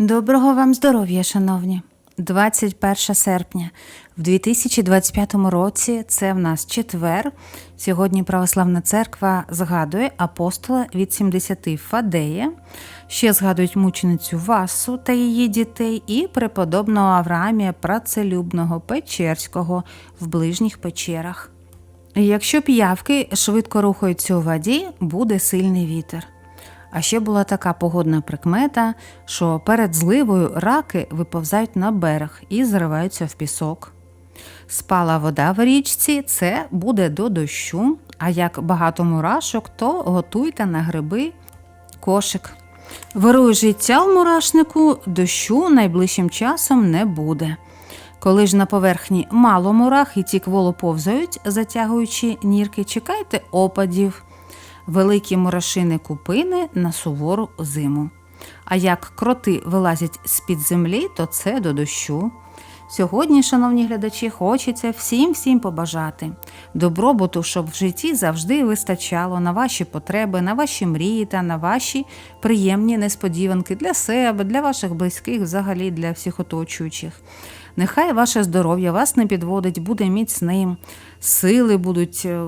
Доброго вам здоров'я, шановні. 21 серпня в 2025 році це в нас четвер. Сьогодні Православна церква згадує апостола від 70 Фадея, ще згадують мученицю Васу та її дітей і преподобного Авраамія Працелюбного Печерського в ближніх печерах. Якщо п'явки швидко рухаються у воді, буде сильний вітер. А ще була така погодна прикмета, що перед зливою раки виповзають на берег і зриваються в пісок. Спала вода в річці, це буде до дощу, а як багато мурашок, то готуйте на гриби кошик. Вирує життя в мурашнику, дощу найближчим часом не буде. Коли ж на поверхні мало мурах і ті кволо повзають, затягуючи нірки, чекайте опадів великі мурашини купини на сувору зиму. А як кроти вилазять з-під землі, то це до дощу. Сьогодні, шановні глядачі, хочеться всім всім побажати добробуту, щоб в житті завжди вистачало на ваші потреби, на ваші мрії та на ваші приємні несподіванки для себе, для ваших близьких, взагалі для всіх оточуючих. Нехай ваше здоров'я вас не підводить, буде міцним, сили будуть е,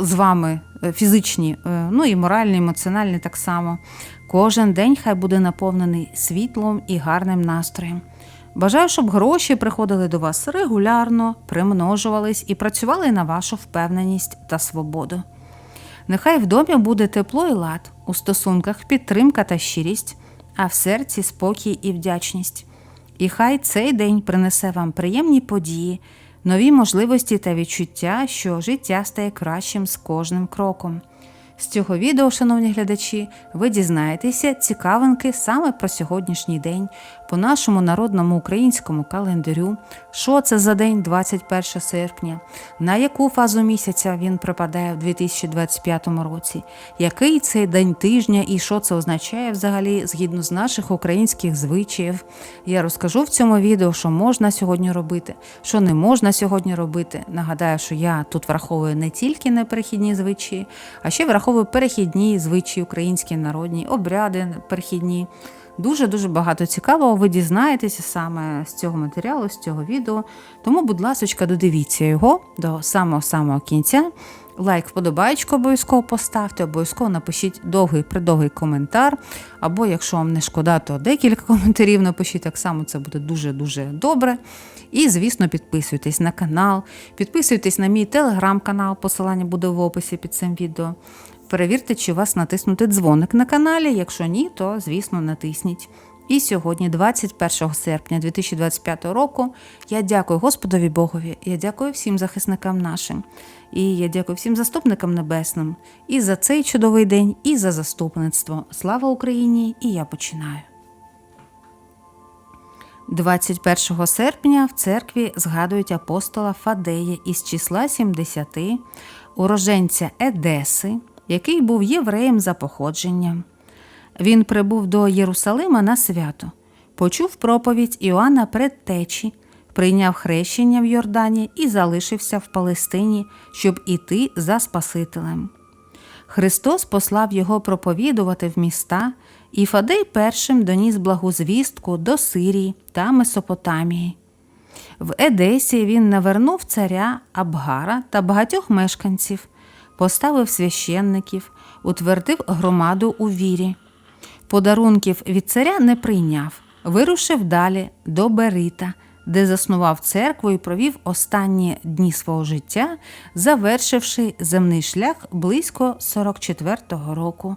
з вами е, фізичні, е, ну і моральні, емоціональні так само. Кожен день хай буде наповнений світлом і гарним настроєм. Бажаю, щоб гроші приходили до вас регулярно, примножувались і працювали на вашу впевненість та свободу. Нехай в домі буде тепло і лад, у стосунках підтримка та щирість, а в серці спокій і вдячність. І хай цей день принесе вам приємні події, нові можливості та відчуття, що життя стає кращим з кожним кроком. З цього відео, шановні глядачі, ви дізнаєтеся цікавинки саме про сьогоднішній день по нашому народному українському календарю, що це за день 21 серпня, на яку фазу місяця він припадає в 2025 році, який цей день тижня і що це означає взагалі згідно з наших українських звичаїв. Я розкажу в цьому відео, що можна сьогодні робити, що не можна сьогодні робити. Нагадаю, що я тут враховую не тільки неперехідні звичаї, а ще враховую перехідні звичаї українські народні, обряди перехідні. Дуже-дуже багато цікавого ви дізнаєтеся саме з цього матеріалу, з цього відео. Тому, будь ласка, додивіться його до самого-самого кінця. Лайк, вподобайку обов'язково поставте, обов'язково напишіть довгий придовгий коментар. Або, якщо вам не шкода, то декілька коментарів напишіть. Так само це буде дуже-дуже добре. І, звісно, підписуйтесь на канал, підписуйтесь на мій телеграм-канал, посилання буде в описі під цим відео. Перевірте, чи у вас натиснути дзвоник на каналі. Якщо ні, то звісно натисніть. І сьогодні, 21 серпня 2025 року, я дякую Господові Богові, я дякую всім захисникам нашим, і я дякую всім заступникам небесним і за цей чудовий день, і за заступництво. Слава Україні! І я починаю. 21 серпня в церкві згадують апостола Фадея із числа 70, уроженця Едеси який був євреєм за походженням. Він прибув до Єрусалима на свято, почув проповідь Іоанна Предтечі, прийняв хрещення в Йордані і залишився в Палестині, щоб іти за Спасителем. Христос послав його проповідувати в міста, і Фадей першим доніс благу звістку до Сирії та Месопотамії. В Едесі він навернув царя Абгара та багатьох мешканців, поставив священників, утвердив громаду у вірі. Подарунків від царя не прийняв, вирушив далі до Берита, де заснував церкву і провів останні дні свого життя, завершивши земний шлях близько 44-го року.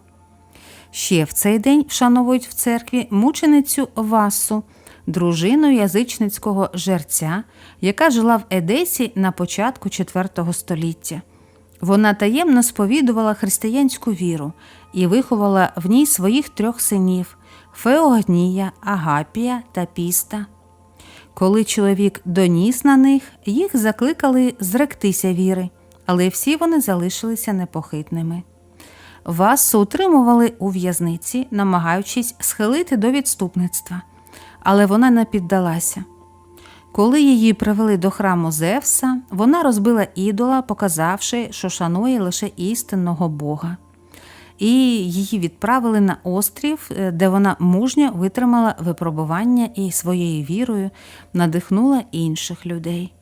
Ще в цей день вшановують в церкві мученицю Васу, дружину язичницького жерця, яка жила в Едесі на початку IV століття. Вона таємно сповідувала християнську віру і виховала в ній своїх трьох синів Феогнія, Агапія та Піста. Коли чоловік доніс на них, їх закликали зректися віри, але всі вони залишилися непохитними. Васу утримували у в'язниці, намагаючись схилити до відступництва, але вона не піддалася. Коли її привели до храму Зевса, вона розбила ідола, показавши, що шанує лише істинного Бога. і її відправили на острів, е, де вона мужньо витримала випробування і своєю вірою надихнула інших людей.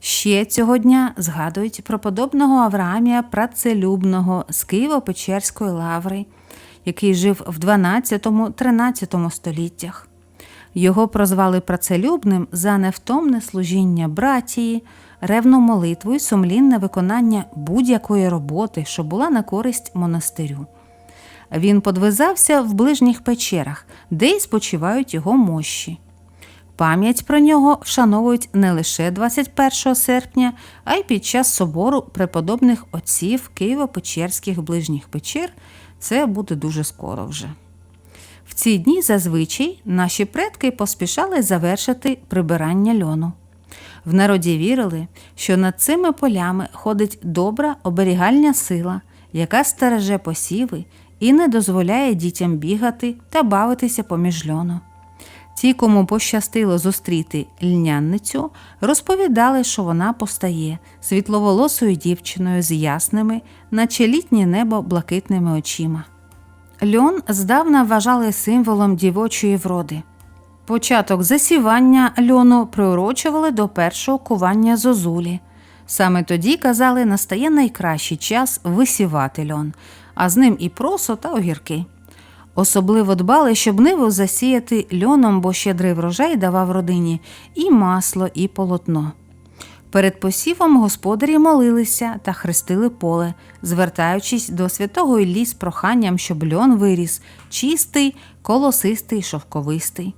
Ще цього дня згадують про подобного Авраамія Працелюбного з Києво-Печерської лаври, який жив в 12-13 століттях. Його прозвали працелюбним за невтомне служіння братії, ревну молитву і сумлінне виконання будь-якої роботи, що була на користь монастирю. Він подвизався в ближніх печерах, де й спочивають його мощі. Пам'ять про нього вшановують не лише 21 серпня, а й під час собору преподобних отців Києво-Печерських ближніх печер. Це буде дуже скоро вже. Ці дні зазвичай наші предки поспішали завершити прибирання льону. В народі вірили, що над цими полями ходить добра оберігальня сила, яка стереже посіви і не дозволяє дітям бігати та бавитися поміж льону. Ті, кому пощастило зустріти льнянницю, розповідали, що вона постає світловолосою дівчиною з ясними, наче літнє небо блакитними очима. Льон здавна вважали символом дівочої вроди. Початок засівання льону приурочували до першого кування зозулі. Саме тоді, казали, настає найкращий час висівати льон, а з ним і просо та огірки. Особливо дбали, щоб ниву засіяти льоном, бо щедрий врожай давав родині і масло, і полотно. Перед посівом господарі молилися та хрестили поле, звертаючись до святого Іллі з проханням, щоб льон виріс чистий, колосистий, шовковистий.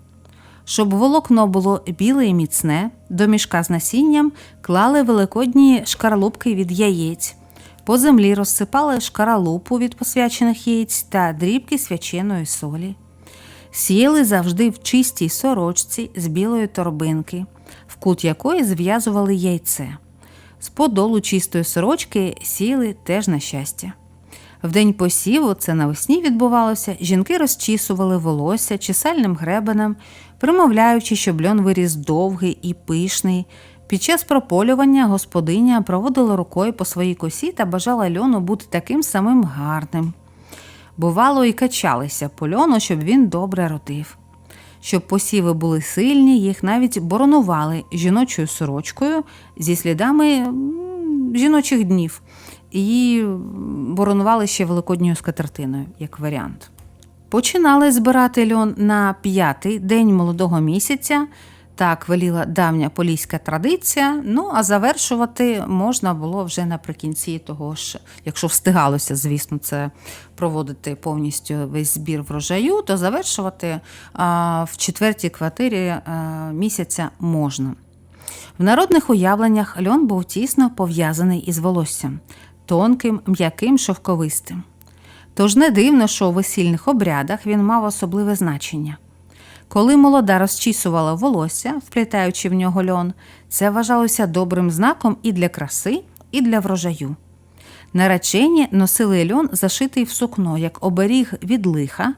Щоб волокно було біле і міцне, до мішка з насінням клали великодні шкарлупки від яєць. По землі розсипали шкаралупу від посвячених яєць та дрібки свяченої солі. Сіяли завжди в чистій сорочці з білої торбинки, кут якої зв'язували яйце. З подолу чистої сорочки сіяли теж на щастя. В день посіву, це навесні відбувалося, жінки розчісували волосся чесальним гребенем, примовляючи, щоб льон виріс довгий і пишний. Під час прополювання господиня проводила рукою по своїй косі та бажала льону бути таким самим гарним. Бувало, і качалися по льону, щоб він добре родив. Щоб посіви були сильні, їх навіть боронували жіночою сорочкою зі слідами жіночих днів. і боронували ще великодньою скатертиною, як варіант. Починали збирати льон на п'ятий день молодого місяця. Так веліла давня поліська традиція. Ну а завершувати можна було вже наприкінці того ж, якщо встигалося, звісно, це проводити повністю весь збір врожаю, то завершувати а, в четвертій квартирі а, місяця можна. В народних уявленнях льон був тісно пов'язаний із волоссям, тонким, м'яким, шовковистим. Тож не дивно, що у весільних обрядах він мав особливе значення. Коли молода розчісувала волосся, вплітаючи в нього льон, це вважалося добрим знаком і для краси, і для врожаю. Наречені носили льон, зашитий в сукно, як оберіг від лиха,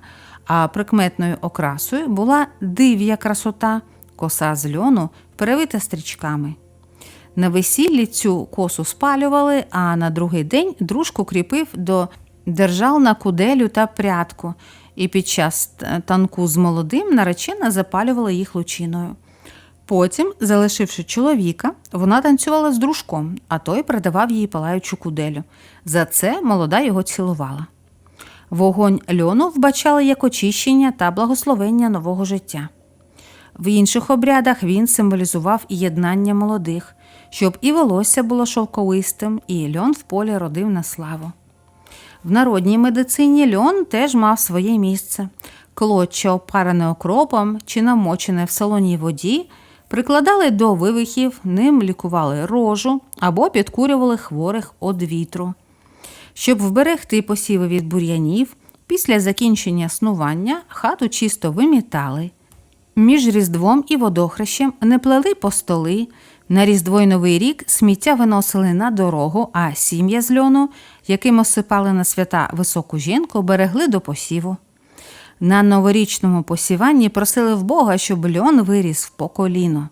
а прикметною окрасою була див'я красота, коса з льону, перевита стрічками. На весіллі цю косу спалювали, а на другий день дружку кріпив до держал на куделю та прядку, і під час танку з молодим наречена запалювала їх лучиною. Потім, залишивши чоловіка, вона танцювала з дружком, а той передавав їй палаючу куделю. За це молода його цілувала. Вогонь льону вбачали як очищення та благословення нового життя. В інших обрядах він символізував і єднання молодих, щоб і волосся було шовковистим, і льон в полі родив на славу. В народній медицині льон теж мав своє місце. Клоччя, опарене окропом чи намочене в солоній воді, прикладали до вивихів, ним лікували рожу або підкурювали хворих од вітру. Щоб вберегти посіви від бур'янів, після закінчення снування хату чисто вимітали. Між Різдвом і водохрещем не плели по столи. На Різдво Новий рік сміття виносили на дорогу, а сім'я з льону, яким осипали на свята високу жінку, берегли до посіву. На новорічному посіванні просили в Бога, щоб льон виріс в поколіно.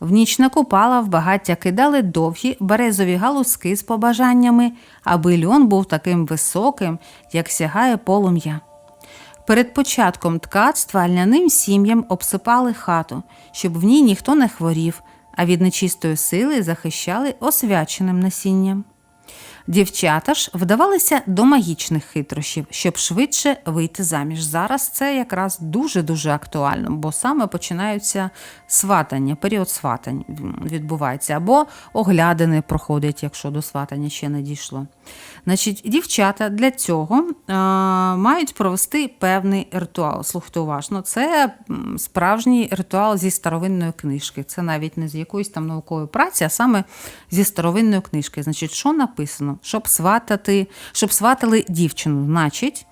В ніч не купала, в багаття кидали довгі березові галузки з побажаннями, аби льон був таким високим, як сягає полум'я. Перед початком ткацтва льняним сім'ям обсипали хату, щоб в ній ніхто не хворів, а від нечистої сили захищали освяченим насінням. Дівчата ж вдавалися до магічних хитрощів, щоб швидше вийти заміж. Зараз це якраз дуже-дуже актуально, бо саме починаються сватання, період сватань відбувається, або оглядини проходять, якщо до сватання ще не дійшло. Значить, дівчата для цього е, мають провести певний ритуал. Слухайте уважно, це справжній ритуал зі старовинної книжки. Це навіть не з якоїсь там наукової праці, а саме зі старовинної книжки. Значить, що написано? Щоб сватати, щоб сватали дівчину, значить.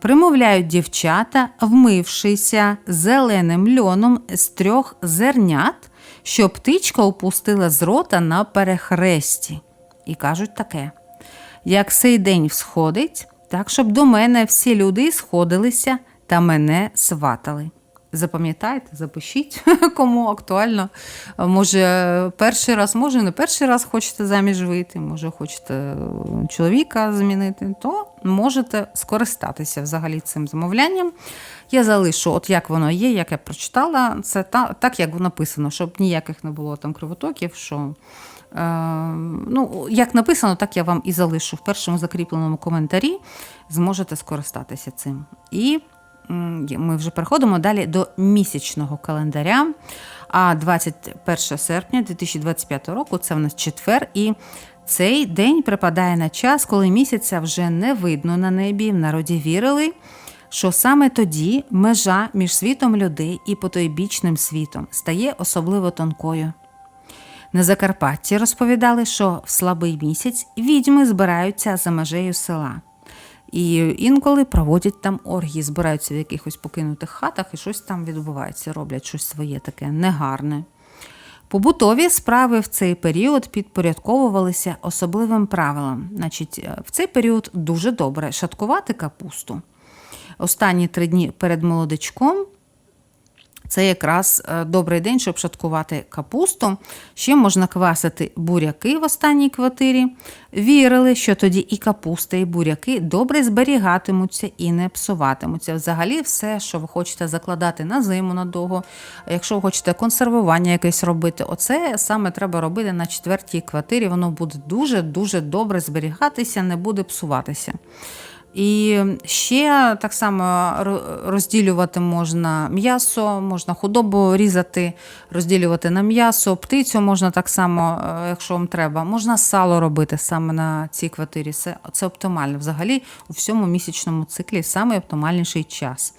Примовляють дівчата, вмившися зеленим льоном з трьох зернят, щоб птичка опустила з рота на перехресті. І кажуть таке: як сей день всходить, так щоб до мене всі люди сходилися та мене сватали. Запам'ятайте, запишіть, кому актуально. Може, перший раз, може, не перший раз хочете заміж вийти, може, хочете е, чоловіка змінити, то можете скористатися взагалі цим замовлянням. Я залишу, от як воно є, як я прочитала, це та, так, як написано, щоб ніяких не було там кривотоків, що Е, ну, як написано, так я вам і залишу в першому закріпленому коментарі. Зможете скористатися цим. І ми вже переходимо далі до місячного календаря. А 21 серпня 2025 року це в нас четвер. І цей день припадає на час, коли місяця вже не видно на небі. В народі вірили. Що саме тоді межа між світом людей і потойбічним світом стає особливо тонкою. На Закарпатті розповідали, що в слабий місяць відьми збираються за межею села. І інколи проводять там оргії, збираються в якихось покинутих хатах і щось там відбувається, роблять щось своє таке негарне. Побутові справи в цей період підпорядковувалися особливим правилам. Значить, е, в цей період дуже добре шаткувати капусту. Останні три дні перед молодичком це якраз е, добрий день, щоб шаткувати капусту. Ще можна квасити буряки в останній квартирі. Вірили, що тоді і капуста, і буряки добре зберігатимуться і не псуватимуться. Взагалі, все, що ви хочете закладати на зиму надовго, якщо ви хочете консервування якесь робити, оце саме треба робити на четвертій квартирі. Воно буде дуже-дуже добре зберігатися, не буде псуватися. І ще так само розділювати можна м'ясо, можна худобу різати, розділювати на м'ясо, птицю можна так само, е, якщо вам треба. Можна сало робити саме на цій квартирі. Це, це оптимально. Взагалі у всьому місячному циклі саме оптимальніший час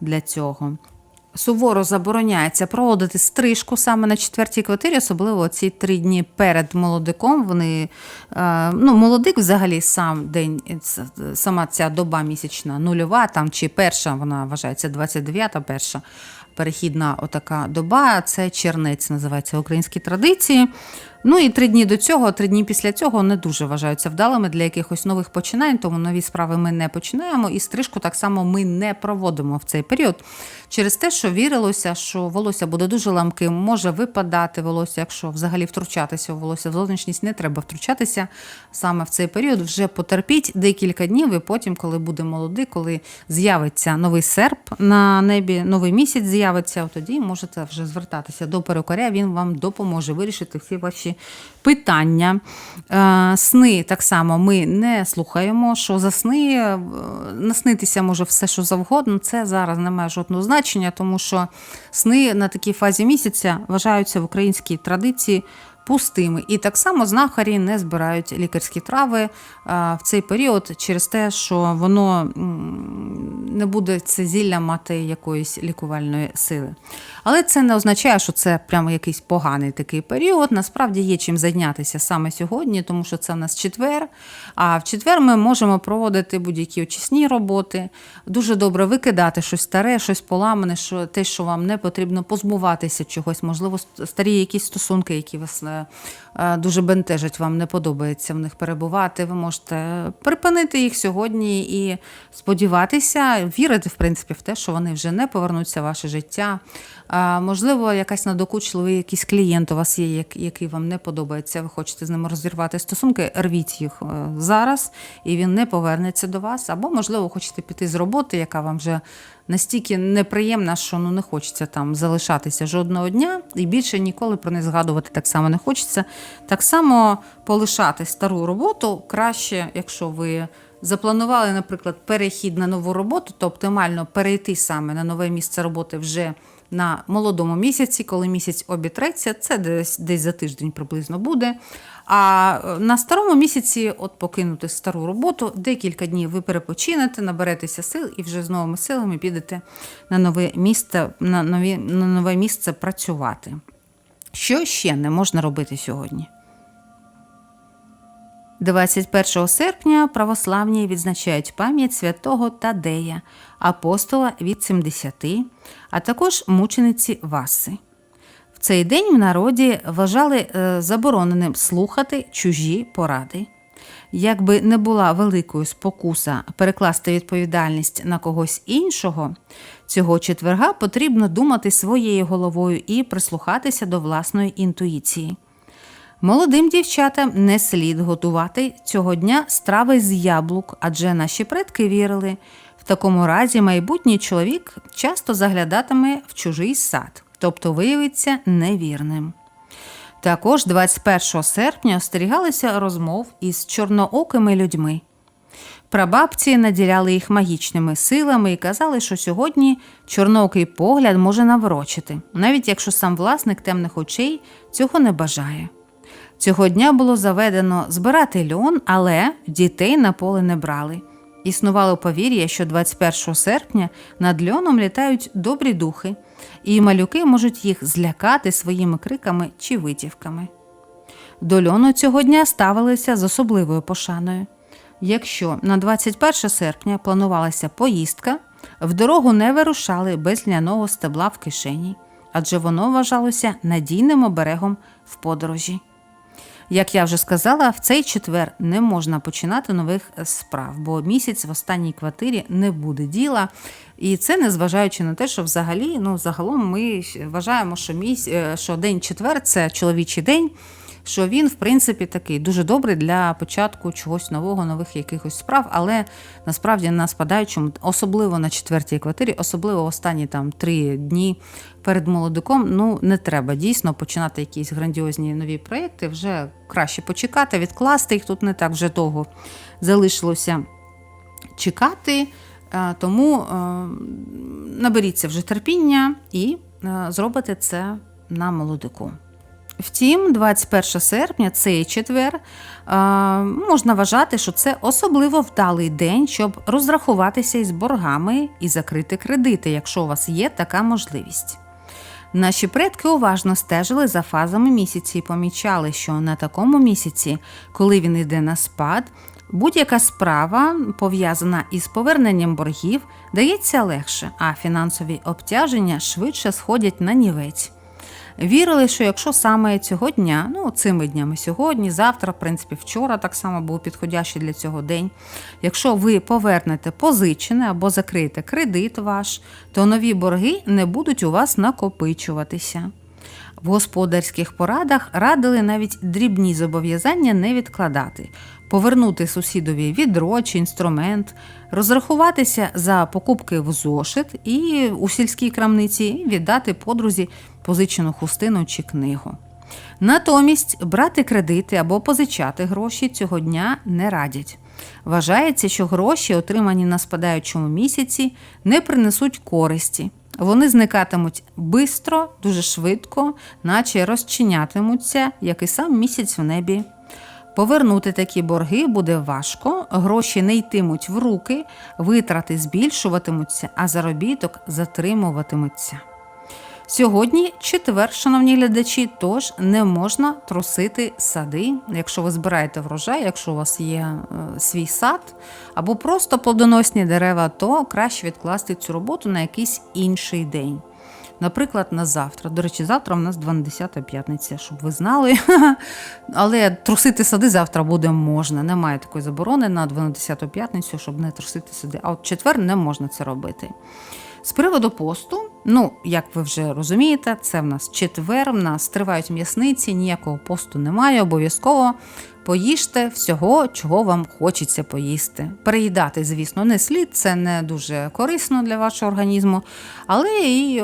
для цього. Суворо забороняється проводити стрижку саме на четвертій квартирі, особливо ці три дні перед молодиком. Вони е, ну, молодик взагалі сам день, сама ця доба місячна нульова, там чи перша, вона вважається 29-та перша перехідна отака доба. Це чернець, називається українські традиції. Ну і три дні до цього, три дні після цього не дуже вважаються вдалими для якихось нових починань, тому нові справи ми не починаємо, і стрижку так само ми не проводимо в цей період. Через те, що вірилося, що волосся буде дуже ламким, може випадати волосся, якщо взагалі втручатися у волосся в зовнішність, не треба втручатися саме в цей період. Вже потерпіть декілька днів, і потім, коли буде молодий, коли з'явиться новий серп на небі, новий місяць з'явиться, тоді можете вже звертатися до перукаря, він вам допоможе вирішити всі ваші питання. Е, Сни так само ми не слухаємо, що за сни е, наснитися може все, що завгодно. Це зараз не має жодного значення, тому що сни на такій фазі місяця вважаються в українській традиції. Пустими. І так само знахарі не збирають лікарські трави в цей період через те, що воно не буде це зілля мати якоїсь лікувальної сили. Але це не означає, що це прямо якийсь поганий такий період. Насправді є чим зайнятися саме сьогодні, тому що це в нас четвер. А в четвер ми можемо проводити будь-які очисні роботи, дуже добре викидати щось старе, щось поламане, що те, що вам не потрібно, позбуватися чогось, можливо, старі якісь стосунки, які вас е, е, дуже бентежать, вам не подобається в них перебувати. Ви можете припинити їх сьогодні і сподіватися, вірити, в принципі, в те, що вони вже не повернуться в ваше життя. Можливо, якась надокучливий якийсь клієнт у вас є, який вам не подобається. Ви хочете з ним розірвати стосунки, рвіть їх е, зараз, і він не повернеться до вас. Або, можливо, хочете піти з роботи, яка вам вже настільки неприємна, що ну не хочеться там залишатися жодного дня, і більше ніколи про не згадувати так само не хочеться. Так само полишати стару роботу краще, якщо ви. Запланували, наприклад, перехід на нову роботу, то оптимально перейти саме на нове місце роботи вже на молодому місяці, коли місяць обітреться, це десь, десь за тиждень приблизно буде. А е, на старому місяці, от покинути стару роботу, декілька днів ви перепочинете, наберетеся сил і вже з новими силами підете на нове місце, на нові, на нове місце працювати. Що ще не можна робити сьогодні? 21 серпня православні відзначають пам'ять святого Тадея, апостола від 70, а також мучениці Васи. В цей день в народі вважали е, забороненим слухати чужі поради. Якби не була великою спокуса перекласти відповідальність на когось іншого, цього четверга потрібно думати своєю головою і прислухатися до власної інтуїції. Молодим дівчатам не слід готувати цього дня страви з яблук, адже наші предки вірили, в такому разі майбутній чоловік часто заглядатиме в чужий сад, тобто виявиться невірним. Також 21 серпня остерігалися розмов із чорноокими людьми. Прабабці наділяли їх магічними силами і казали, що сьогодні чорноокий погляд може наврочити, навіть якщо сам власник темних очей цього не бажає. Цього дня було заведено збирати льон, але дітей на поле не брали. Існувало повір'я, що 21 серпня над льоном літають добрі духи, і малюки можуть їх злякати своїми криками чи витівками. До льону цього дня ставилися з особливою пошаною. Якщо на 21 серпня планувалася поїздка, в дорогу не вирушали без ляного стебла в кишені, адже воно вважалося надійним оберегом в подорожі. Як я вже сказала, в цей четвер не можна починати нових справ, бо місяць в останній квартирі не буде діла. І це незважаючи на те, що взагалі, ну загалом ми вважаємо, що місь, е, що день четвер це чоловічий день. Що він, в принципі, такий дуже добрий для початку чогось нового, нових якихось справ, але насправді на спадаючому, особливо на четвертій квартирі, особливо останні там три дні перед молодиком, ну не треба дійсно починати якісь грандіозні нові проекти. Вже краще почекати, відкласти їх тут не так вже довго залишилося чекати. Е, Тому е, наберіться вже терпіння і е, зробите це на молодику. Втім, 21 серпня, цей четвер, можна вважати, що це особливо вдалий день, щоб розрахуватися із боргами і закрити кредити, якщо у вас є така можливість. Наші предки уважно стежили за фазами місяці і помічали, що на такому місяці, коли він йде на спад, будь-яка справа, пов'язана із поверненням боргів, дається легше, а фінансові обтяження швидше сходять на нівець. Вірили, що якщо саме цього дня, ну цими днями сьогодні, завтра, в принципі, вчора так само був підходящий для цього день. Якщо ви повернете позичене або закриєте кредит ваш, то нові борги не будуть у вас накопичуватися. В господарських порадах радили навіть дрібні зобов'язання не відкладати, повернути сусідові відро чи інструмент, розрахуватися за покупки в зошит і у сільській крамниці віддати подрузі позичену хустину чи книгу. Натомість брати кредити або позичати гроші цього дня не радять. Вважається, що гроші, отримані на спадаючому місяці, не принесуть користі. Вони зникатимуть бистро, дуже швидко, наче розчинятимуться, як і сам місяць в небі. Повернути такі борги буде важко, гроші не йтимуть в руки, витрати збільшуватимуться, а заробіток затримуватиметься. Сьогодні четвер, шановні глядачі, тож не можна трусити сади. Якщо ви збираєте врожай, якщо у вас є е, свій сад або просто плодоносні дерева, то краще відкласти цю роботу на якийсь інший день. Наприклад, на завтра. До речі, завтра у нас 12 п'ятниця, щоб ви знали. Але трусити сади завтра буде можна. Немає такої заборони на 12 п'ятницю, щоб не трусити сади. А от четвер не можна це робити. З приводу посту, ну, як ви вже розумієте, це в нас четвер, в нас тривають м'ясниці, ніякого посту немає, обов'язково поїжте всього, чого вам хочеться поїсти. Переїдати, звісно, не слід, це не дуже корисно для вашого організму, але і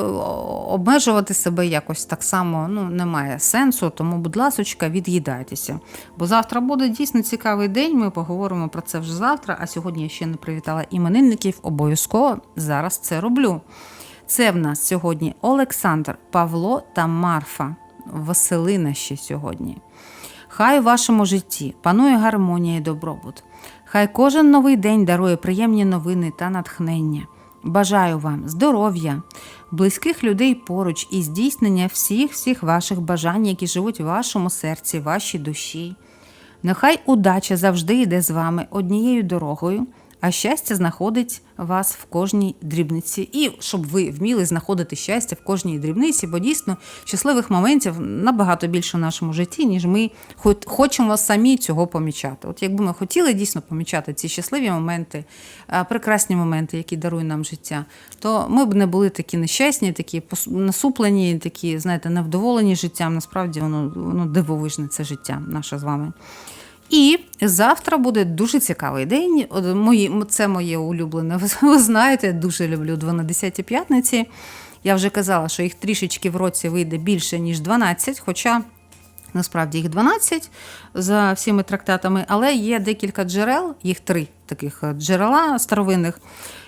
обмежувати себе якось так само ну, немає сенсу, тому, будь ласочка, від'їдайтеся. Бо завтра буде дійсно цікавий день, ми поговоримо про це вже завтра, а сьогодні я ще не привітала іменинників, обов'язково зараз це роблю. Це в нас сьогодні Олександр, Павло та Марфа. Василина ще сьогодні. Хай у вашому житті панує гармонія і добробут. Хай кожен новий день дарує приємні новини та натхнення. Бажаю вам здоров'я, близьких людей поруч і здійснення всіх всіх ваших бажань, які живуть в вашому серці, вашій душі. Нехай удача завжди йде з вами однією дорогою, а щастя знаходить вас в кожній дрібниці. І щоб ви вміли знаходити щастя в кожній дрібниці, бо дійсно щасливих моментів набагато більше в нашому житті, ніж ми хочемо самі цього помічати. От якби ми хотіли дійсно помічати ці щасливі моменти, прекрасні моменти, які дарує нам життя, то ми б не були такі нещасні, такі насуплені, такі, знаєте, невдоволені життям. Насправді воно воно дивовижне це життя наше з вами. І завтра буде дуже цікавий день. Мої, Це моє улюблене. Ви знаєте, я дуже люблю 12 п'ятниці. Я вже казала, що їх трішечки в році вийде більше, ніж 12, хоча насправді їх 12 за всіми трактатами, але є декілька джерел, їх три таких джерела старовинних.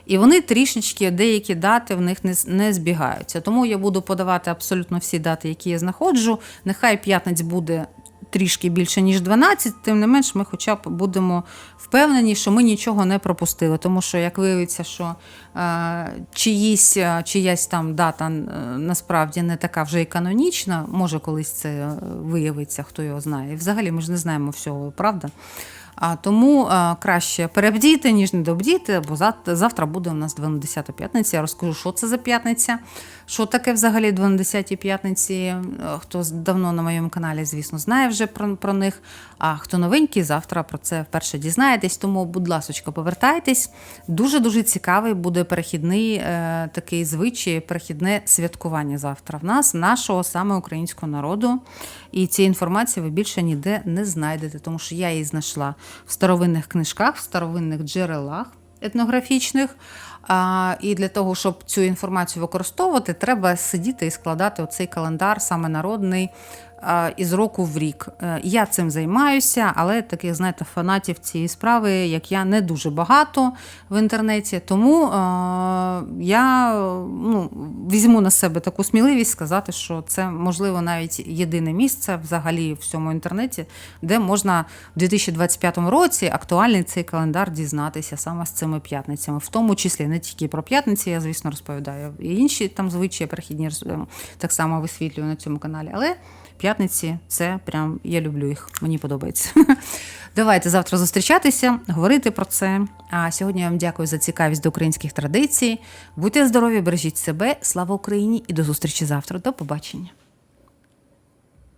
І вони трішечки деякі дати в них не не збігаються. Тому я буду подавати абсолютно всі дати, які я знаходжу. Нехай п'ятниць буде трішки більше, ніж 12, тим не менш, ми хоча б будемо впевнені, що ми нічого не пропустили. Тому що, як виявиться, що е, чиїсь, е, чиясь там дата е, насправді не така вже і канонічна, може колись це виявиться, хто його знає. І взагалі ми ж не знаємо всього, правда? А тому краще перебдіти, ніж не добдіти, бо завтра буде у нас 12 п'ятниця. Я розкажу, що це за п'ятниця, що таке взагалі 12 п'ятниці. Хто давно на моєму каналі, звісно, знає вже про, про них. А хто новенький, завтра про це вперше дізнаєтесь. Тому, будь ласка, повертайтесь. Дуже-дуже цікавий буде перехідний е, такий звичай, перехідне святкування завтра в нас, нашого саме українського народу. І цієї інформації ви більше ніде не знайдете, тому що я її знайшла в старовинних книжках, в старовинних джерелах етнографічних. А, І для того, щоб цю інформацію використовувати, треба сидіти і складати оцей календар, саме народний, із року в рік. Е, я цим займаюся, але таких, знаєте, фанатів цієї справи, як я, не дуже багато в інтернеті. Тому е, я ну, візьму на себе таку сміливість сказати, що це можливо навіть єдине місце взагалі в всьому інтернеті, де можна в 2025 році актуальний цей календар дізнатися саме з цими п'ятницями, в тому числі не тільки про п'ятниці, я звісно розповідаю, і інші там звичаї перехідні так само висвітлюю на цьому каналі. Але п'ятниці це прям я люблю їх, мені подобається. Давайте завтра зустрічатися, говорити про це. А сьогодні я вам дякую за цікавість до українських традицій. Будьте здорові, бережіть себе, слава Україні і до зустрічі завтра. До побачення.